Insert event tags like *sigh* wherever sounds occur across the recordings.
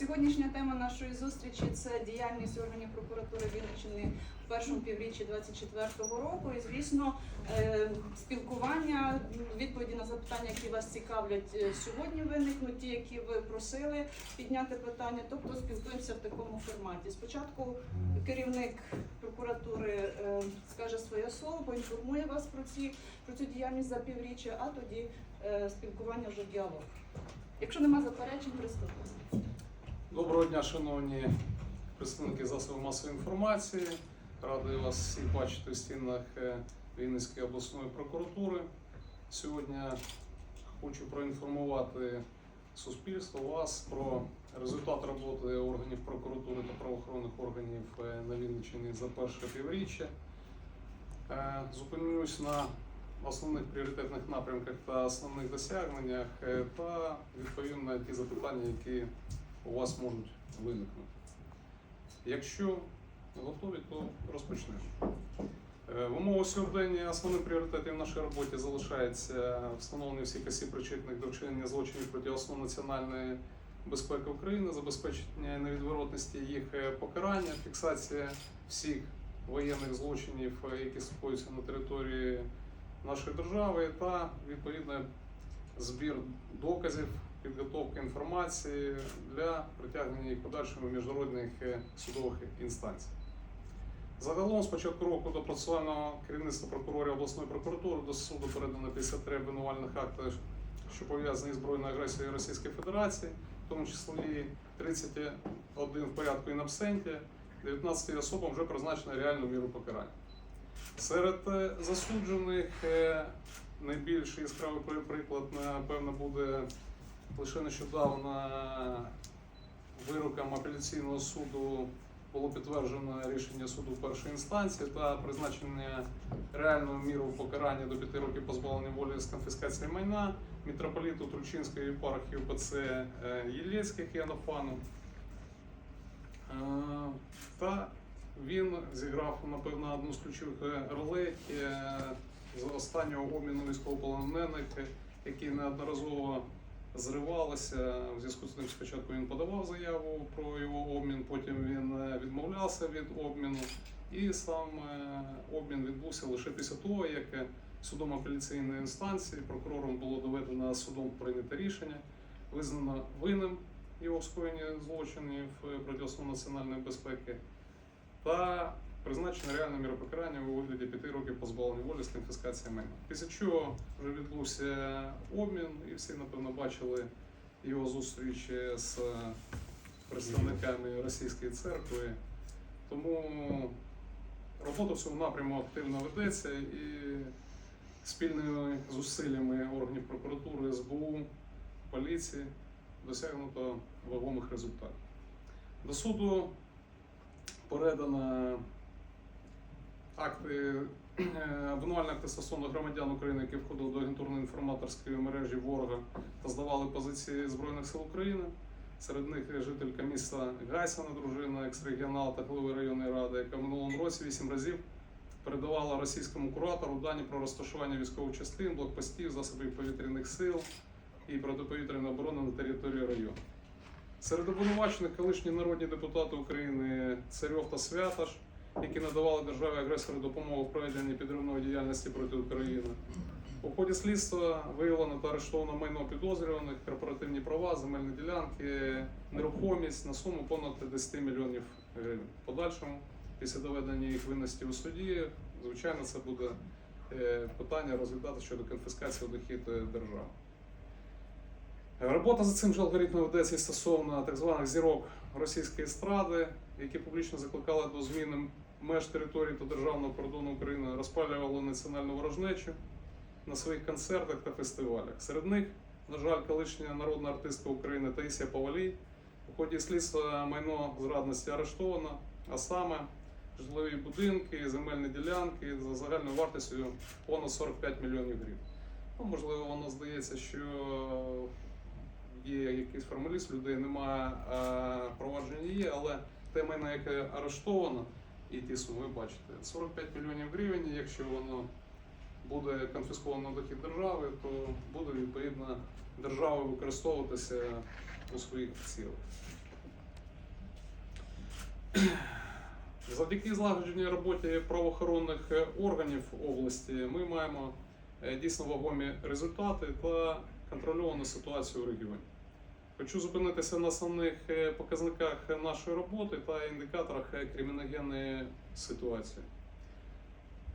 Сьогоднішня тема нашої зустрічі це діяльність органів прокуратури Вінниччини в першому півріччі 2024 року. І звісно, е, спілкування, відповіді на запитання, які вас цікавлять е, сьогодні, виникнуть ті, які ви просили підняти питання. Тобто спілкуємося в такому форматі. Спочатку керівник прокуратури е, скаже своє слово, поінформує вас про ці про цю діяльність за півріччя, а тоді спілкування вже діалог. Якщо нема заперечень, приступимо. Доброго дня, шановні представники засобів масової інформації. Радий вас всіх бачити в стінах е, Вінницької обласної прокуратури. Сьогодні хочу проінформувати суспільство вас про результат роботи органів прокуратури та правоохоронних органів е, на Вінниччині за перше півріччя. Е, Зупинюсь на основних пріоритетних напрямках та основних досягненнях та відповім на ті запитання, які у вас можуть виникнути. Якщо готові, то розпочнемо. Е, В умовах сьогодення основним пріоритетом в нашій роботі залишається встановлення всіх осіб причетних до вчинення злочинів проти основ національної безпеки України, забезпечення невідворотності їх е, покарання, фіксація всіх воєнних злочинів, е, які скоюються на території нашої держави, та відповідно збір доказів, підготовка інформації для притягнення їх подальшими міжнародних е, судових інстанцій. Загалом з початку року до процесуального керівництва прокурорів обласної прокуратури до суду передано 53 обвинувальних акти, що пов'язані з збройною агресією Російської Федерації, в тому числі 31 в порядку in absentia, 19 особам вже призначено реальну міру покарання. Серед е, засуджених е, найбільш яскравий приклад, напевно, буде лише нещодавно вироком апеляційного суду було підтверджено рішення суду першої інстанції та призначення реального міру покарання до 5 років позбавлення волі з конфіскації майна митрополіту Тручинської єпархії УПЦ е, Єлецьких Янофану. Е, Та він зіграв, напевно, одну з ключових ролей е, з останнього обміну військовополонених, які неодноразово зривалися. У зв'язку з тим, спочатку він подавав заяву про його обмін, потім він е, відмовлявся від обміну. І сам е, обмін відбувся лише після того, як е, судом апеляційної інстанції прокурором було доведено судом прийняте рішення, визнано винним його в скоєнні злочинів проти основ національної безпеки та призначено реальне міра покарання у вигляді 5 років позбавлення волі з конфіскації майна. Після чого вже відбувся обмін, і всі, напевно, бачили його зустріч з представниками російської церкви. Тому робота в цьому напряму активно ведеться і спільними зусиллями органів прокуратури, СБУ, поліції досягнуто вагомих результатів. До суду передано акти е, обвинувальні акти стосовно громадян України, які входили до агентурно-інформаторської мережі ворога та здавали позиції Збройних сил України. Серед них жителька міста Гайсана, дружина, екс-регіонал та голови районної ради, яка в минулому році вісім разів передавала російському куратору дані про розташування військових частин, блокпостів, засобів повітряних сил і протиповітряної оборони на території району. Серед обвинувачених колишні народні депутати України Царьов та Святаш, які надавали державі агресору допомогу в проведенні підривної діяльності проти України. У ході слідства виявлено та арештовано майно підозрюваних, корпоративні права, земельні ділянки, нерухомість на суму понад 10 мільйонів гривень. Подальшому, після доведення їх винності у суді, звичайно, це буде е, питання розглядати щодо конфіскації дохід е, держави. Робота за цим же алгоритмом ведеться і стосовно так званих зірок російської естради, які публічно закликали до зміни меж території та державного кордону України, розпалювали національну ворожнечу на своїх концертах та фестивалях. Серед них, на жаль, колишня народна артистка України Таїсія Павалій. У ході слідства майно зрадності арештовано, а саме житлові будинки, земельні ділянки за загальною вартістю понад 45 мільйонів гривень. Ну, можливо, воно здається, що є якийсь формаліст, людей немає, а провадження є, але те майно, яке арештовано, і ті суми бачите, 45 мільйонів гривень, якщо воно буде конфісковано дохід держави, то буде відповідно держава використовуватися у своїх цілях. Завдяки злагодженій роботі правоохоронних е, органів області ми маємо е, дійсно вагомі результати та контрольовану ситуацію в регіоні. Хочу зупинитися на основних е, показниках нашої роботи та індикаторах е, криміногенної ситуації.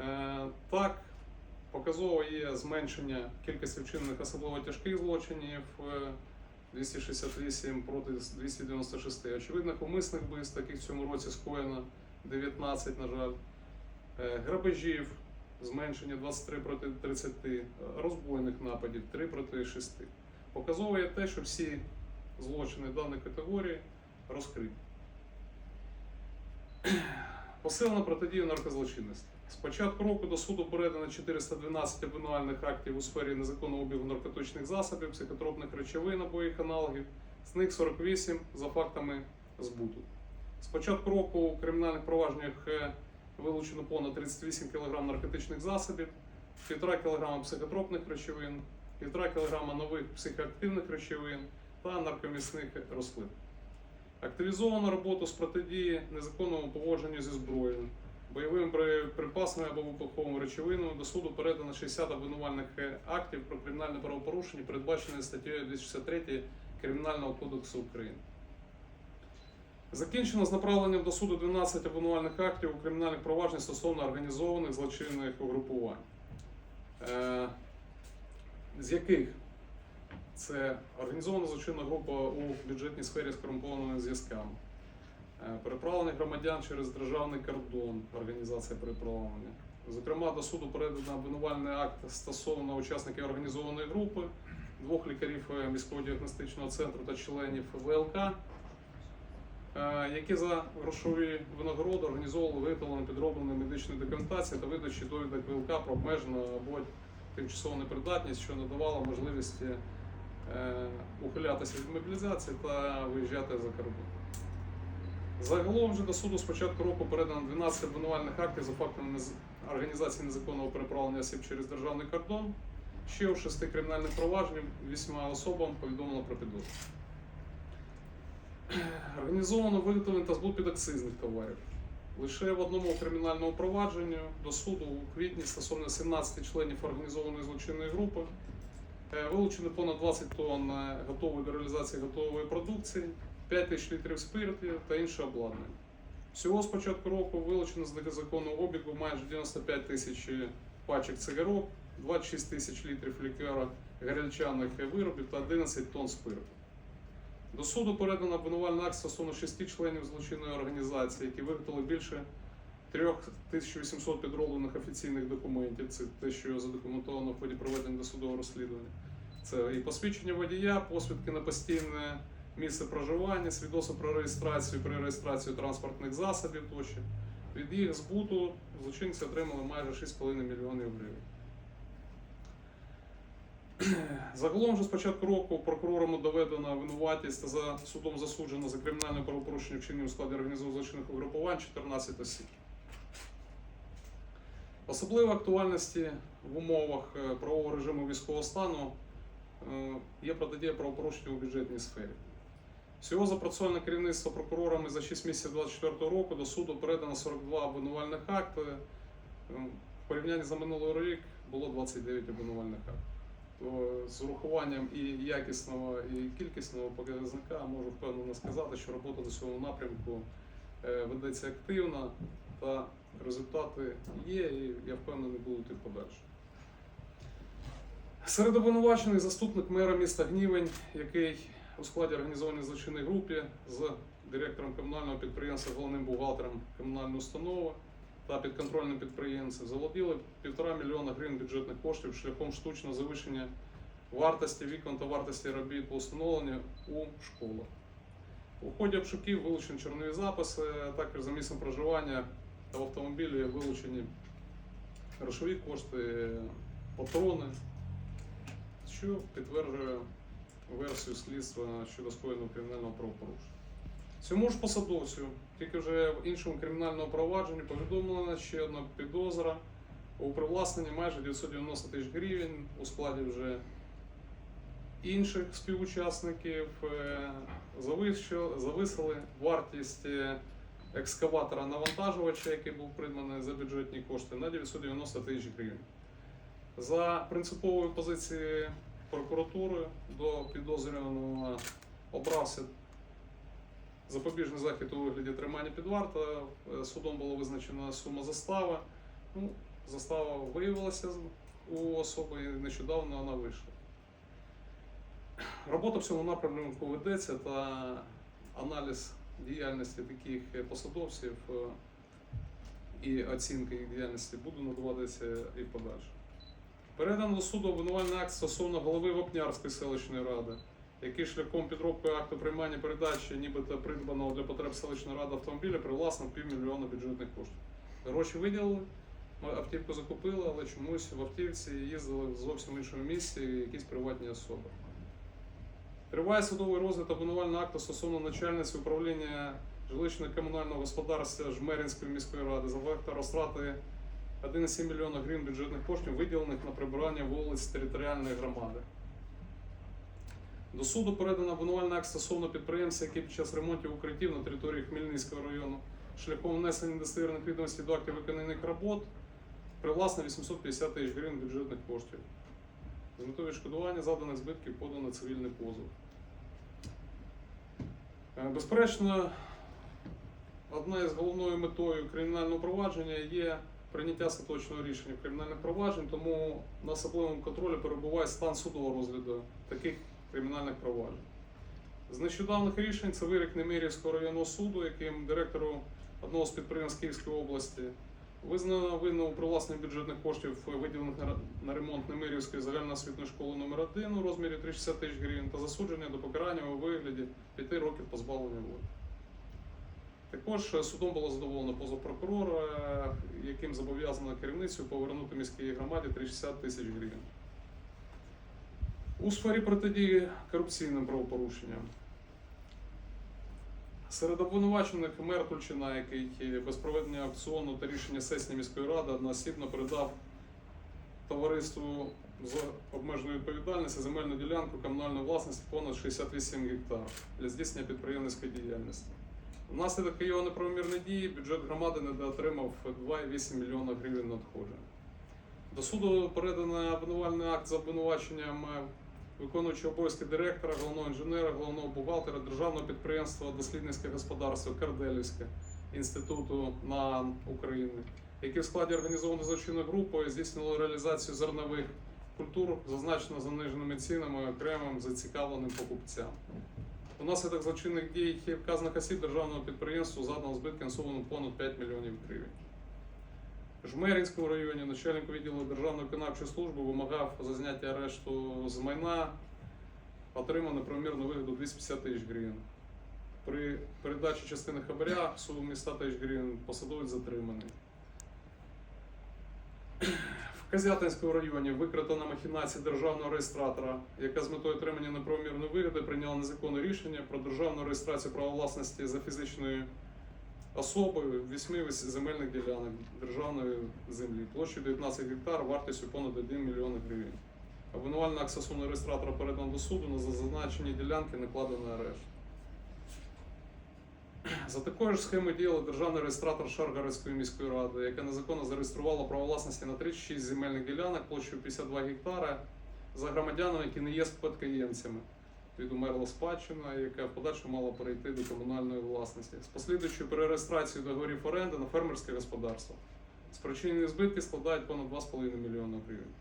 Е, Так, показово є зменшення кількості вчинених особливо тяжких злочинів е, 268 проти 296. Очевидних умисних вбивств, таких в цьому році скоєно 19, на жаль. Грабежів зменшення 23 проти 30, е, розбойних нападів 3 проти 6. Показово є те, що всі злочини даної категорії розкриті. *clears throat* Посилена протидія наркозлочинності. З початку року до суду передано 412 обвинувальних актів у сфері незаконного обігу наркотичних засобів, психотропних речовин або їх аналогів, з них 48 за фактами збуту. З початку року у кримінальних провадженнях е, вилучено понад 38 кг наркотичних засобів, 1,5 кг психотропних речовин, 1,5 кг нових психоактивних речовин та наркомісних рослин. Активізовано роботу з протидії незаконному поводженню зі зброєю, бойовими при- припасами або вибуховими речовинами до суду передано 60 обвинувальних е, актів про кримінальне правопорушення, передбачене статтею 263 Кримінального кодексу України. Закінчено з направленням до суду 12 обвинувальних актів у кримінальних проваджень стосовно організованих злочинних угрупувань. Е, з яких це організована злочинна група у бюджетній сфері з корумпованими зв'язками, Е, переправлення громадян через державний кордон, організація переправлення. Зокрема, до суду передано обвинувальний акт стосовно учасників організованої групи, двох лікарів е, міського діагностичного центру та членів ВЛК, е, які за грошові винагороди організовували виготовлення підробленої медичної документації та видачі довідок ВЛК про обмежену або тимчасову непридатність, що надавало можливість ухилятися від мобілізації та виїжджати за кордон. Загалом вже до суду з початку року передано 12 обвинувальних актів за фактами організації незаконного переправлення осіб через державний кордон. Ще у шести кримінальних провадженнях вісьма особам повідомлено про підозру. Організовано виготовлення та збут підакцизних товарів. Лише в одному кримінальному провадженні до суду у квітні стосовно 17 членів організованої злочинної групи е, вилучено понад 20 тонн е, готової до реалізації готової продукції, 5 тисяч літрів спиртів та інше обладнання. Всього з початку року вилучено з незаконного обігу майже 95 тисяч пачок цигарок, 26 тисяч літрів лікера гарячаних виробів та 11 тонн спирту. До суду передано обвинувальний акт стосовно 6 членів злочинної організації, які виготовили більше 3800 підроблених офіційних документів. Це те, що задокументовано в ході проведення досудового розслідування. Це і посвідчення водія, посвідки на постійне місце проживання, свідоцтво про реєстрацію при реєстрації транспортних засобів тощо. Від їх збуту злочинці отримали майже 6,5 мільйонів гривень. *clears throat* Загалом вже з початку року прокурорами доведена винуватість та за судом засуджено за кримінальне правопорушення вчинення у складі організованих злочинних угрупувань 14 осіб. Особливо актуальності в умовах е, правового режиму військового стану е, є протидія правопорушенню у бюджетній сфері. Всього за процесуальне керівництво прокурорами за 6 місяців 2024 року до суду передано 42 обвинувальних акти. Е, В порівнянні за минулий рік було 29 обвинувальних актів. То з урахуванням і якісного, і кількісного показника можу впевнено сказати, що робота до цього напрямку ведеться активно та результати є, і я впевнений будуть і подальше. Серед обвинувачених заступник мера міста Гнівень, який у складі організованої злочинної групи з директором комунального підприємства, головним бухгалтером комунальної установи та підконтрольним підприємцем заволоділи півтора мільйона гривень бюджетних коштів шляхом штучного завищення вартості вікон та вартості робіт по встановленню у школах. У ході обшуків вилучені чорнові записи, а також за місцем проживання в автомобілі вилучені грошові кошти, патрони, що підтверджує версію слідства щодо скоєного кримінального правопорушення. Цьому ж посадовцю, тільки вже в іншому кримінальному провадженні повідомлена ще одна підозра у привласненні майже 990 тисяч гривень у складі вже інших співучасників. Е, Зависили вартість е, екскаватора навантажувача, який був придбаний за бюджетні кошти, на 990 тисяч гривень. За принциповою позицією прокуратури до підозрюваного обрався запобіжний захід у вигляді тримання під вартою. Е, Судом було визначена сума застави. Ну, застава виявилася у особи і нещодавно вона вийшла. Робота в цьому напрямку ведеться та аналіз діяльності таких посадовців е, і оцінка їх діяльності буде надаватися і подальше. Передано до суду обвинувальний акт стосовно голови Вапнярської селищної ради, який шляхом підробки акту приймання передачі, нібито придбаного для потреб селищної ради автомобіля, привласнив півмільйона бюджетних коштів. Гроші виділили, ми автівку закупили, але чомусь в автівці їздили в зовсім іншому місці якісь приватні особи. Триває судовий розгляд обвинувального акту стосовно начальниці управління жилищно-комунального господарства Жмеринської міської ради за фактом розтрати 1,7 мільйона гривень бюджетних коштів, виділених на прибирання вулиць територіальної громади. До суду передано обвинувальний акт стосовно підприємця, який під час ремонтів укриттів на території Хмельницького району шляхом внесення достовірних відомостей до актів виконаних робот привласнив 850 тисяч гривень бюджетних коштів. З метою відшкодування заданих збитків подано цивільний позов. Е, Безперечно, одна із головною метою кримінального провадження є прийняття остаточного рішення кримінальних проваджень, тому на особливому контролі перебуває стан судового розгляду таких кримінальних проваджень. З нещодавних рішень це вирік Немирівського районного суду, яким директору одного з підприємств Київської області визнано винно у привласненні бюджетних коштів, виділених на- на ремонт Немирівської загальноосвітньої школи номер 1 у розмірі 360 тисяч гривень та засудження до покарання у вигляді 5 років позбавлення волі. Також е, судом було задоволено позов прокурора, е, яким зобов'язано керівницю повернути міській громаді 360 тисяч гривень. У сфері протидії корупційним правопорушенням. Серед обвинувачених мер Тульчина, який без проведення аукціону та рішення сесії міської ради одноосібно передав товариству з обмеженою відповідальністю земельну ділянку комунальної власності понад 68 гектар для здійснення підприємницької діяльності. Внаслідок його неправомірної дії бюджет громади недоотримав 2,8 мільйона гривень надходжень. До суду передано обвинувальний акт за обвинуваченням е, виконуючого обов'язки директора, головного інженера, головного бухгалтера державного підприємства дослідницьке господарство Карделівське інституту НААН України, які в складі організованої злочинної групи здійснювали реалізацію зернових культур, зазначено заниженими цінами окремим зацікавленим покупцям. Унаслідок злочинних дій вказаних осіб державного підприємства задано збитки на суму понад 5 мільйонів гривень. Жмеринському районі начальник відділу Державної виконавчої служби вимагав за зняття арешту з майна отримано правомірну вигоду 250 тисяч гривень. При передачі частини хабаря в сумі 100 тисяч гривень посадовець затриманий. В Козятинському районі викрито махінації державного реєстратора, яка з метою отримання неправомірної вигоди прийняла незаконне рішення про державну реєстрацію права власності за фізичною особою вісьми земельних ділянок державної землі площею 19 гектар вартістю понад 1 мільйон гривень. Обвинувальний акт реєстратора передано до суду, на зазначені ділянки накладено арешт. За такою ж схемою діяла державний реєстратор Шаргородської міської ради, яка незаконно зареєструвала право власності на 36 земельних ділянок площею 52 гектара за громадянами, які не є спадкоємцями від умерла спадщина, яка в подальшому мала перейти до комунальної власності з послідуючою перереєстрацією договорів оренди на фермерське господарство. Спричинені збитки складають понад 2,5 мільйона гривень.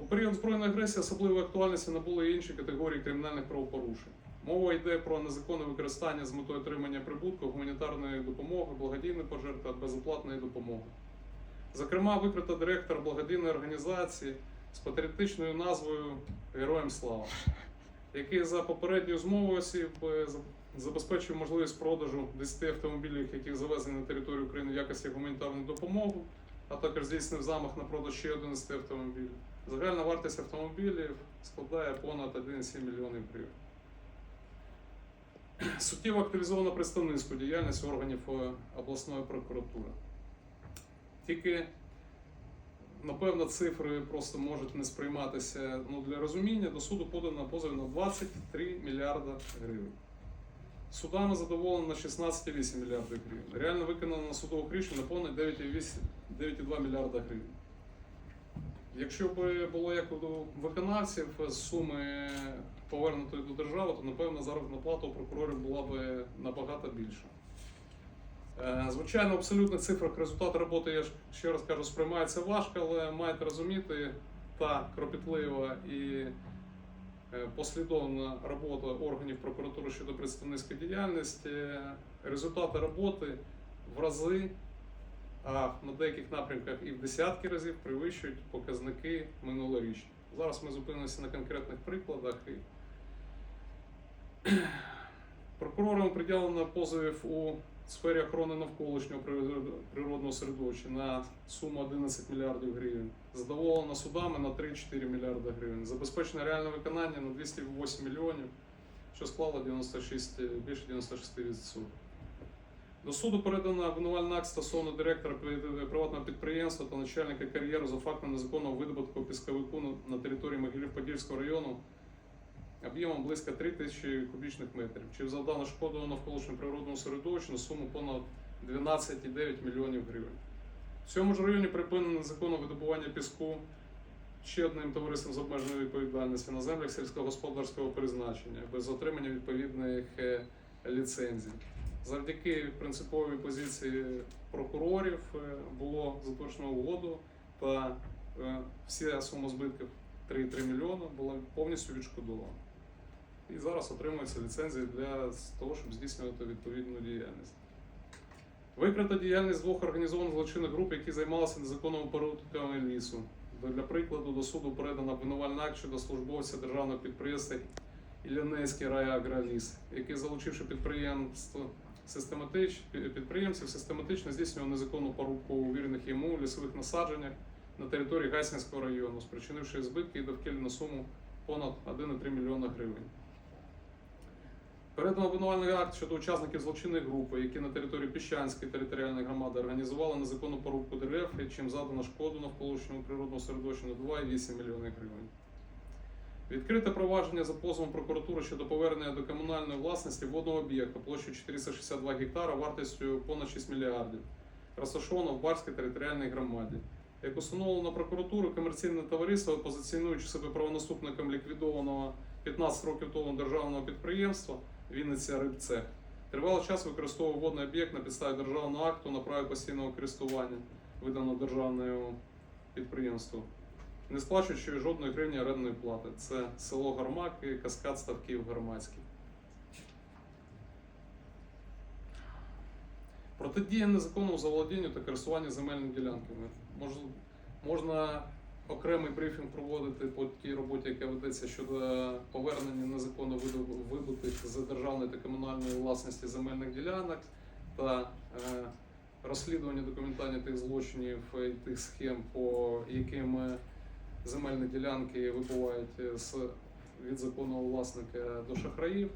У період збройної агресії особливої актуальності набули інші категорії кримінальних правопорушень. Мова йде про незаконне використання з метою отримання прибутку, гуманітарної допомоги, благодійної пожертви та безоплатної допомоги. Зокрема, викрито директор благодійної організації з патріотичною назвою Героям Слава, який за попередньою змовою осіб е, за- забезпечив можливість продажу 10 автомобілів, яких завезені на територію України в якості гуманітарної допомоги, а також здійснив замах на продаж ще 11 автомобілів. Загальна вартість автомобілів складає понад 1,7 мільйонів гривень. Суттєво активізовано представницьку діяльність органів е, обласної прокуратури. Тільки, напевно, цифри просто можуть не сприйматися ну, для розуміння. До суду подано позов на 23 мільярда гривень. Судами задоволено на 16,8 мільярдів гривень. Реально виконано судових рішень на понад 9,8 9,2 мільярда гривень. Якщо б було як у виконавців з суми повернутої до держави, то напевно заробітна плата у прокурорів була б набагато більша. Е, Звичайно, абсолютних цифрах результат роботи, я ще раз кажу, сприймається важко, але маєте розуміти, та кропітлива і е, послідовна робота органів прокуратури щодо представницької діяльності, результати роботи в рази, а на деяких напрямках і в десятки разів перевищують показники минулорічні. Зараз ми зупинимося на конкретних прикладах. І... *clears throat* Прокурорам приділено позовів у сфері охорони навколишнього природного середовища на суму 11 мільярдів гривень. Задоволено судами на 3-4 мільярди гривень. Забезпечено реальне виконання на 208 мільйонів, що склало 96, більше 96%. До суду передано обвинувальний акт стосовно директора приватного підприємства та начальника кар'єру за фактом незаконного видобутку пісковику на території Могилів-Подільського району об'ємом близько 3 тисячі кубічних метрів, чи завдано шкоду навколишньому природному середовищу на суму понад 12,9 мільйонів гривень. В цьому ж районі припинено незаконне видобування піску ще одним товариством з обмеженою відповідальністю на землях сільськогосподарського призначення без отримання відповідних е, ліцензій. Завдяки принциповій позиції прокурорів е, було затверджено угоду та е, вся сума збитків 3,3 мільйона була повністю відшкодована. І зараз отримується ліцензія для того, щоб здійснювати відповідну діяльність. Викрита діяльність двох організованих злочинних груп, які займалися незаконними порубками лісу. Для прикладу, до суду передано обвинувальний акт щодо службовця державного підприємства Іллінецький райагроліс, який, залучивши підприємство систематич, підприємців, систематично здійснював незаконну порубку у вірних йому лісових насадженнях на території Гайсинського району, спричинивши збитки і довкільну суму понад 1,3 мільйона гривень. Передано обвинувальний акт щодо учасників злочинної групи, які на території Піщанської територіальної громади організували незаконну порубку дерев, чим задано шкоду навколишньому природному середовищу на 2,8 мільйони гривень. Відкрите провадження за позовом прокуратури щодо повернення до комунальної власності водного об'єкту площею 462 гектара вартістю понад 6 мільярдів, розташовано в Барській територіальній громаді. Як установлено прокуратурою, комерційне товариство, позиціонуючи себе правонаступником ліквідованого 15 років тому державного підприємства Вінниця Рибцех, тривалий час використовував водний об'єкт на підставі державного акту на праві постійного користування, виданого державному підприємству, не сплачуючи жодної гривні орендної плати. Це село Гармак і каскад ставків Гармацький. Протидія незаконному заволодінню та користуванню земельними ділянками. Мож, можна окремий брифінг проводити по тій роботі, яка ведеться щодо повернення незаконно вибутих з державної та комунальної власності земельних ділянок та е, розслідування документування тих злочинів і тих схем, по яким е, земельні ділянки вибувають е, з від законного власника до шахраїв.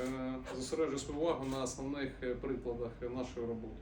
Е, Зосереджу свою увагу на основних е, прикладах нашої роботи.